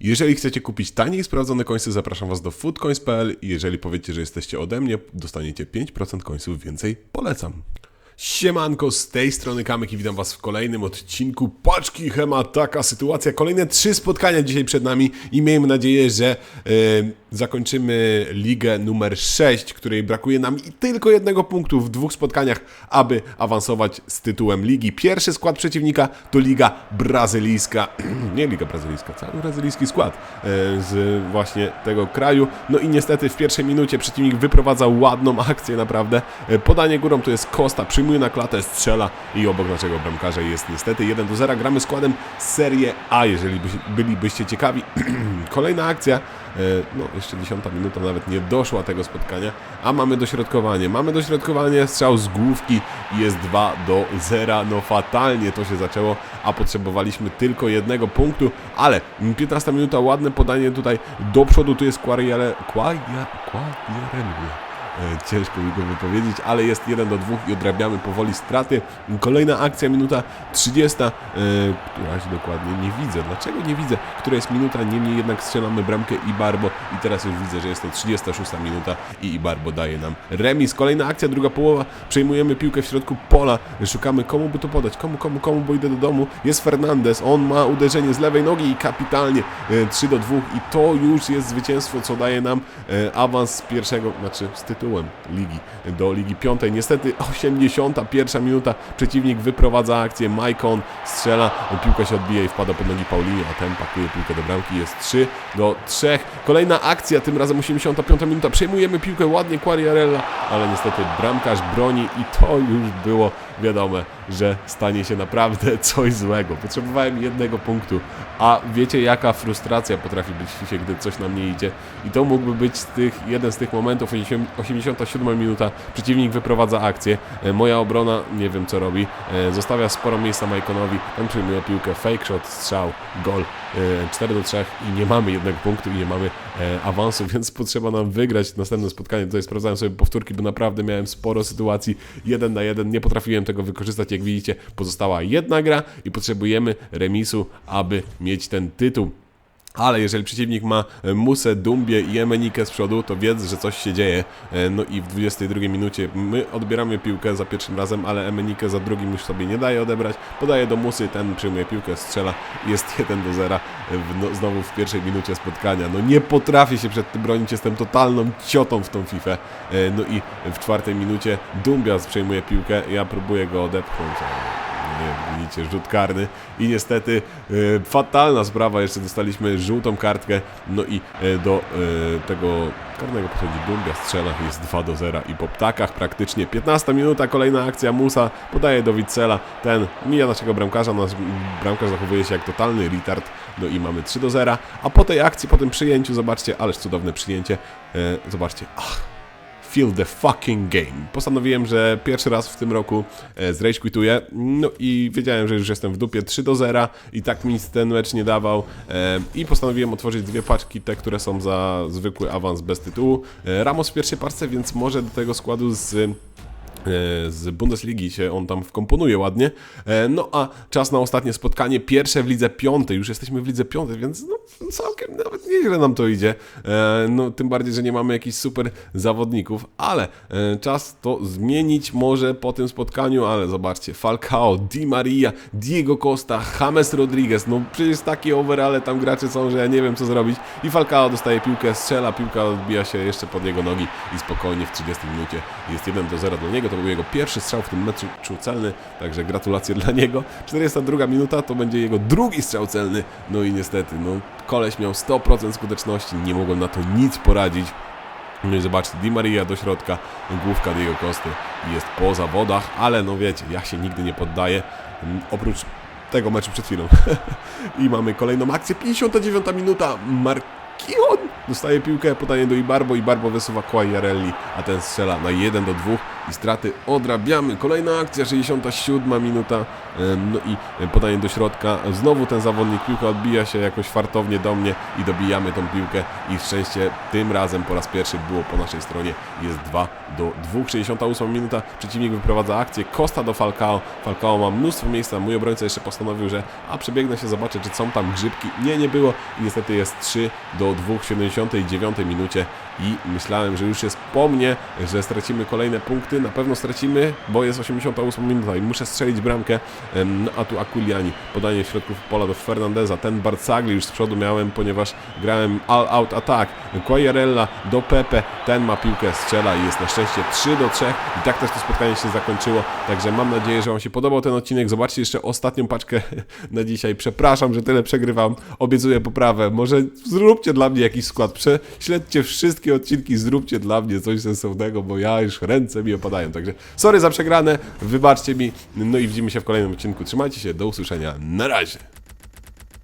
Jeżeli chcecie kupić taniej sprawdzone końce, zapraszam Was do foodcoins.pl i jeżeli powiecie, że jesteście ode mnie, dostaniecie 5% końców więcej. Polecam. Siemanko, z tej strony Kamek i witam Was w kolejnym odcinku Paczki Hema. Taka sytuacja. Kolejne trzy spotkania dzisiaj przed nami i miejmy nadzieję, że e, zakończymy ligę numer 6, której brakuje nam tylko jednego punktu w dwóch spotkaniach, aby awansować z tytułem ligi. Pierwszy skład przeciwnika to Liga Brazylijska. Nie Liga Brazylijska, cały brazylijski skład e, z właśnie tego kraju. No i niestety w pierwszej minucie przeciwnik wyprowadza ładną akcję naprawdę. E, Podanie górą to jest Costa, przyjmuje na klatę, strzela i obok naszego bramkarza jest niestety 1 do 0. Gramy składem Serie A, jeżeli byś- bylibyście ciekawi. Kolejna akcja, e, no jeszcze 10 minuta nawet nie doszła tego spotkania, a mamy dośrodkowanie. Mamy dośrodkowanie, strzał z główki jest 2 do 0. No fatalnie to się zaczęło, a potrzebowaliśmy tylko jednego punktu, ale 15 minuta, ładne podanie tutaj do przodu, tu jest Quariare... Quaria... Quariarelli. E, Ciężko mi go wypowiedzieć, ale jest 1 do 2 i odrabiamy powoli straty. Kolejna akcja, minuta 30, e, któraś dokładnie nie widzę. Dlaczego nie widzę? Która jest minuta, niemniej jednak strzelamy bramkę Ibarbo i teraz już widzę, że jest to 36 minuta i Ibarbo daje nam remis. Kolejna akcja, druga połowa, przejmujemy piłkę w środku pola, szukamy komu by to podać, komu, komu, komu, bo idę do domu. Jest Fernandez, on ma uderzenie z lewej nogi i kapitalnie e, 3 do 2 i to już jest zwycięstwo, co daje nam awans z pierwszego, znaczy z ligi do Ligi Piątej. Niestety 81 minuta, przeciwnik wyprowadza akcję, Maicon strzela, piłka się odbija i wpada pod nogi Paulinho, a ten pakuje piłkę do bramki, jest 3 do 3. Kolejna akcja, tym razem 85 minuta, przejmujemy piłkę ładnie Quariarella, ale niestety bramkarz broni i to już było wiadome, że stanie się naprawdę coś złego. Potrzebowałem jednego punktu, a wiecie jaka frustracja potrafi być w FIFA, gdy coś nam nie idzie. I to mógłby być z tych, jeden z tych momentów, 87 minuta, przeciwnik wyprowadza akcję, e, moja obrona nie wiem co robi, e, zostawia sporo miejsca Majkonowi, on przyjmuje piłkę, fake shot, strzał, gol, e, 4 do 3 i nie mamy jednego punktu i nie mamy e, awansu, więc potrzeba nam wygrać następne spotkanie. Tutaj sprawdzałem sobie powtórki, bo naprawdę miałem sporo sytuacji, jeden na jeden, nie potrafiłem tego wykorzystać, jak widzicie, pozostała jedna gra i potrzebujemy remisu, aby mieć ten tytuł. Ale jeżeli przeciwnik ma e, Musę, Dumbię i Emenikę z przodu, to wiedz, że coś się dzieje. E, No i w 22 minucie my odbieramy piłkę za pierwszym razem, ale Emenikę za drugim już sobie nie daje odebrać. Podaje do Musy, ten przyjmuje piłkę, strzela, jest 1 do 0. W, no, znowu w pierwszej minucie spotkania. No nie potrafię się przed tym bronić, jestem totalną ciotą w tą FIFA. E, No i w czwartej minucie Dumbia przejmuje piłkę, ja próbuję go odepchnąć. Nie, widzicie, rzut karny. I niestety e, fatalna sprawa, jeszcze dostaliśmy żółtą kartkę, no i e, do e, tego karnego podchodzi Dumbia, strzela, jest 2 do 0 i po ptakach praktycznie. 15 minuta, kolejna akcja. Musa, podaje do Wicela, ten mija naszego bramkarza, nasz bramkarz zachowuje się jak totalny retard, no i mamy 3 do 0, a po tej akcji, po tym przyjęciu, zobaczcie, ależ cudowne przyjęcie, zobaczcie, ach, Feel the fucking game. Postanowiłem, że pierwszy raz w tym roku e, zrage quituję. No i wiedziałem, że już jestem w dupie 3 do 0 i tak mi ten mecz nie dawał. E, I postanowiłem otworzyć dwie paczki, te, które są za zwykły awans bez tytułu. E, Ramos w pierwszej parce, więc może do tego składu z z Bundesligi się on tam wkomponuje ładnie. E, No a czas na ostatnie spotkanie, pierwsze w lidze piątej, już jesteśmy w lidze piątej, więc no, całkiem nawet nieźle nam to idzie. E, No tym bardziej, że nie mamy jakichś super zawodników, ale e, czas to zmienić może po tym spotkaniu, ale zobaczcie, Falcao, Di Maria, Diego Costa, James Rodriguez, no przecież takie overale tam gracze są, że ja nie wiem co zrobić i Falcao dostaje piłkę, strzela, piłka odbija się jeszcze pod jego nogi i spokojnie w 30 minucie jest 1 do 0 dla niego, to był jego pierwszy strzał w tym meczu celny, także gratulacje dla niego. 42 minuta to będzie jego drugi strzał celny, no i niestety, no koleś miał 100% skuteczności, nie mogłem na to nic poradzić. No i zobaczcie, Di Maria do środka, główka Diego Kosty jest po zawodach, ale no wiecie, ja się nigdy nie poddaję, mm, oprócz tego meczu przed chwilą. I mamy kolejną akcję, 59 minuta, Markion dostaje piłkę, podanie do Ibarbo, Ibarbo wysuwa Quagliarelli, a ten strzela na 1 do 2 i straty odrabiamy. Kolejna akcja, 67 minuta, no i podanie do środka. Znowu ten zawodnik, piłka odbija się jakoś fartownie do mnie i dobijamy tą piłkę i szczęście tym razem po raz pierwszy było po naszej stronie. Jest 2 do 2, 68 minuta, przeciwnik wyprowadza akcję, Costa do Falcao. Falcao ma mnóstwo miejsca, mój obrońca jeszcze postanowił, że a przebiegnę się, zobaczę, czy są tam grzybki. Nie, nie było i niestety jest 3 do 2 w 79 minucie i myślałem, że już jest po mnie, że stracimy kolejne punkty. Na pewno stracimy, bo jest 88 minuta i muszę strzelić bramkę. No a tu Akuliani, podanie w środku pola do Fernandeza. Ten Barcagli już z przodu miałem, ponieważ grałem all out attack. Quagliarella do Pepe, ten ma piłkę, strzela i jest na szczęście 3 do 3 i tak też to spotkanie się zakończyło. Także mam nadzieję, że Wam się podobał ten odcinek. Zobaczcie jeszcze ostatnią paczkę na dzisiaj. Przepraszam, że tyle przegrywam. Obiecuję poprawę. Może zróbcie dla mnie jakiś skład. Prześledźcie wszystkie odcinki, zróbcie dla mnie coś sensownego, bo ja już ręce mi opadają. Także sorry za przegrane, wybaczcie mi. No i widzimy się w kolejnym odcinku. Trzymajcie się, do usłyszenia. Na razie.